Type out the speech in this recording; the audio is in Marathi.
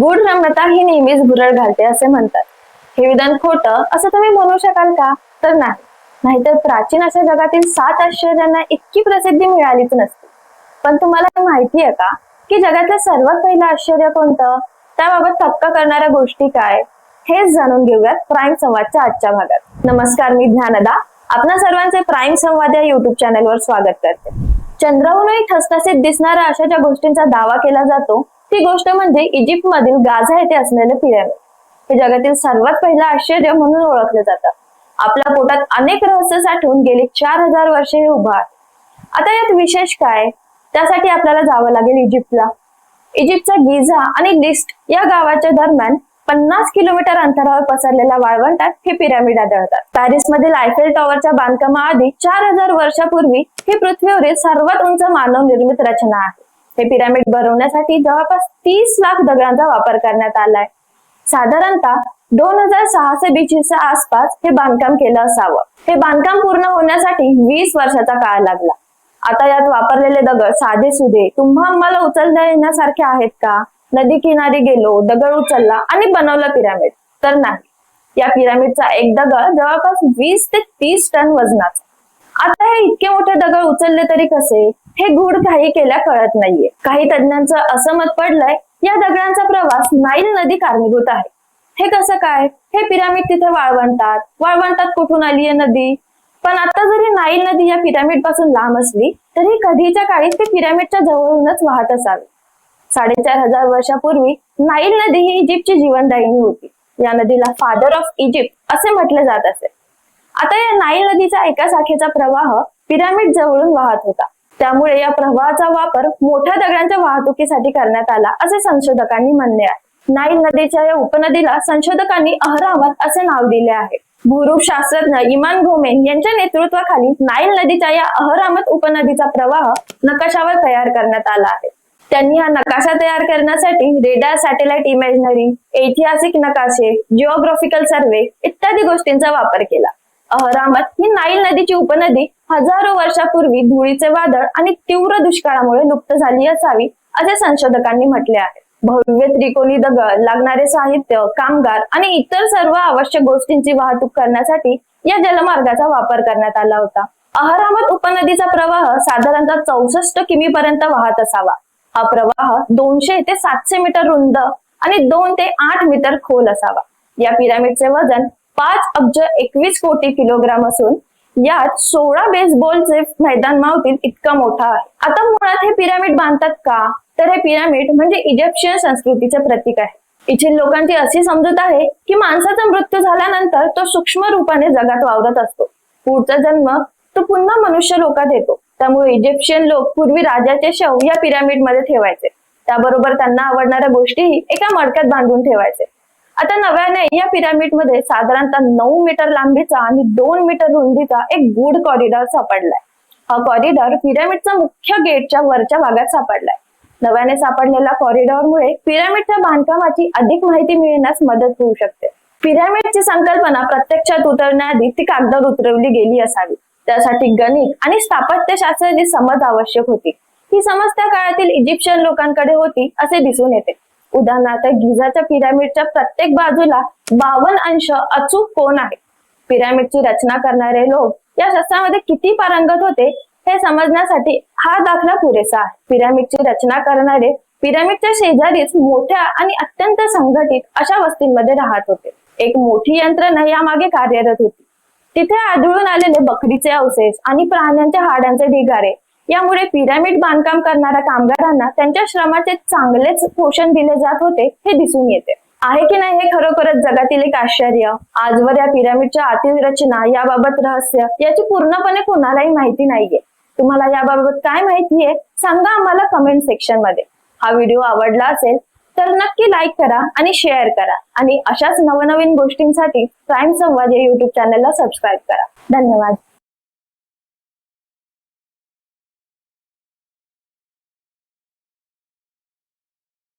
गुढ रमता ही नेहमीच भुरळ घालते असे म्हणतात. हे विधान खोटं असं तुम्ही म्हणू शकाल का? तर नाही. नाहीतर प्राचीन अशा जगातील सात आश्चर्यांना इतकी प्रसिद्धी मिळालीच नसती. पण तुम्हाला माहिती आहे का? की जगातलं सर्वात पहिलं आश्चर्य कोणतं? त्याबाबत थक्क करणाऱ्या गोष्टी काय? हेच जाणून घेऊयात प्राईम संवादच्या आजच्या भागात. नमस्कार मी ज्ञानदा. आपणा सर्वांचे प्राईम संवाद या युट्यूब चॅनलवर स्वागत करते. चंद्रावरूनही ठसठसीत दिसणाऱ्या अशा ज्या गोष्टींचा दावा केला जातो ती गोष्ट म्हणजे इजिप्त मधील गाझा येथे असलेले पिरॅमिड. हे जगातील सर्वात पहिलं आश्चर्य म्हणून ओळखले जातं आपल्या पोटात अनेक रहस्य साठवून गेली चार हजार वर्षे हे उभा आहे. आता यात विशेष काय? त्यासाठी आपल्याला जावं लागेल इजिप्तला. इजिप्तचा गिझा आणि लिस्ट या गावाच्या दरम्यान पन्नास किलोमीटर अंतरावर पसरलेल्या वाळवंटात हे पिरॅमिड आढळतात. पॅरिस मधील आयफेल टॉवरच्या बांधकामाआधी चार हजार वर्षापूर्वी ही पृथ्वीवरील सर्वात उंच मानव निर्मित रचना आहे. हे पिरामिड बनवण्यासाठी जवळपास तीस लाख दगडांचा वापर करण्यात आलाय. साधारणतः दोन हजार सहाशे बीचच्या आसपास हे बांधकाम केलं असावं. हे बांधकाम पूर्ण होण्यासाठी वीस वर्षाचा काळ लागला. आता यात वापरलेले दगड साधे सुधे तुम्हा आम्हाला उचलता येण्यासारखे आहेत का? नदी किनारी गेलो दगड उचलला आणि बनवला पिरामिड. तर नाही. या पिरामिडचा एक दगड जवळपास वीस ते तीस टन वजनाचा. आता हे इतके मोठे दगड उचलले तरी कसे? हे गुढ काही केल्या कळत नाहीये. काही तज्ञांचं असं मत पडलंय या दगडांचा प्रवास नाईल नदी कारणीभूत आहे. हे कसं काय? हे पिरामिड तिथे वाळवंटात. वाळवंटात कुठून आली आहे नदी? पण आता जरी नाईल नदी या पिरामिडपासून लांब असली तरी कधीच्या काळी ती पिरामिडच्या जवळूनच वाहत असावी. साडेचार हजार वर्षापूर्वी नाईल नदी ही इजिप्तची जीवनदायिनी होती. या नदीला फादर ऑफ इजिप्त असे म्हटले जात असे. आता या नाईल नदीचा एका शाखेचा प्रवाह पिरामिड जवळून वाहत होता. त्यामुळे या प्रवाहाचा वापर मोठ्या दगडांच्या वाहतुकीसाठी करण्यात आला असे संशोधकांनी म्हणले आहे. नाईल नदीच्या या उपनदीला संशोधकांनी अहरामत असे नाव दिले आहे. भूरूप शास्त्रज्ञ इमान घोमेन यांच्या नेतृत्वाखाली नाईल नदीच्या या अहरामत उपनदीचा प्रवाह नकाशावर तयार करण्यात आला आहे. त्यांनी हा नकाशा तयार करण्यासाठी रेडार सॅटेलाइट इमॅजिनरी ऐतिहासिक नकाशे जिओग्राफिकल सर्वे इत्यादी गोष्टींचा वापर केला. अहरामत ही नाईल नदीची उपनदी हजारो वर्षापूर्वी धुळीचे वादळ आणि तीव्र दुष्काळामुळे लुप्त झाली असावी असे संशोधकांनी म्हटले आहे. भव्य त्रिकोणी दगड लागणारे साहित्य कामगार आणि इतर सर्व आवश्यक गोष्टींची वाहतूक करण्यासाठी या जलमार्गाचा वापर करण्यात आला होता. अहरामत उपनदीचा प्रवाह साधारणतः चौसष्ट किमी पर्यंत वाहत असावा. हा प्रवाह दोनशे ते सातशे मीटर रुंद आणि दोन ते आठ मीटर खोल असावा. या पिरामिडचे वजन पाच अब्ज एकवीस कोटी किलोग्राम असून यात सोळा बेसबॉलचे मैदान मावतील इतका मोठा आहे. आता मुळात हे पिरामिड बांधतात का? तर हे पिरामिड म्हणजे इजिप्शियन संस्कृतीचे प्रतीक आहे. इथील लोकांची अशी समजूत आहे की माणसाचा मृत्यू झाल्यानंतर तो सूक्ष्म रूपाने जगात वावरत असतो. पुढचा जन्म तो पुन्हा मनुष्य लोकात येतो. त्यामुळे इजिप्शियन लोक पूर्वी राजाचे शव या पिरामिडमध्ये ठेवायचे. त्याबरोबर त्यांना आवडणाऱ्या गोष्टीही एका मडक्यात बांधून ठेवायचे. आता नव्याने या पिरामिडमध्ये साधारणतः नऊ मीटर लांबीचा आणि दोन मीटर रुंदीचा एक गुड कॉरिडॉर सापडलाय. हा कॉरिडॉर पिरामिडचा मुख्य गेटच्या वरच्या भागात सापडलाय. नव्याने सापडलेल्या कॉरिडॉरमुळे पिरामिडच्या बांधकामाची अधिक माहिती मिळण्यास मदत होऊ शकते. पिरामिडची संकल्पना प्रत्यक्षात उतरण्याआधी ती कागदावर उतरवली गेली असावी. त्यासाठी गणित आणि स्थापत्यशास्त्राची समज आवश्यक होती. ही समज त्या काळातील इजिप्शियन लोकांकडे होती असे दिसून येते. उदाहरणार्थ गिझाच्या पिरामिडच्या प्रत्येक बाजूला बावन्न अंश अचूक कोण आहे. पिरामिडची रचना करणारे लोक या शस्त्रामध्ये किती पारंगत होते हे समजण्यासाठी हा दाखला पुरेसा आहे. पिरामिडची रचना करणारे पिरामिडच्या शेजारीच मोठ्या आणि अत्यंत संघटित अशा वस्तींमध्ये राहत होते. एक मोठी यंत्रणा यामागे कार्यरत होती. तिथे आढळून आलेले बकरीचे अवशेष आणि प्राण्यांच्या हाडांचे ढिगारे यामुळे पिरामिड बांधकाम करणाऱ्या कामगारांना त्यांच्या श्रमाचे चांगलेच पोषण दिले जात होते हे दिसून येते. आहे की नाही हे खरोखरच जगातील एक आश्चर्य? आजवर या पिरामिडच्या आतील रचना याबाबत रहस्य याची पूर्णपणे कोणालाही माहिती नाहीये. तुम्हाला याबाबत काय माहिती आहे सांगा आम्हाला कमेंट सेक्शनमध्ये. हा व्हिडिओ आवडला असेल तर नक्की लाईक करा आणि शेअर करा. आणि अशाच नवनवीन गोष्टींसाठी प्राईम संवाद या युट्यूब चॅनलला सबस्क्राईब करा. धन्यवाद.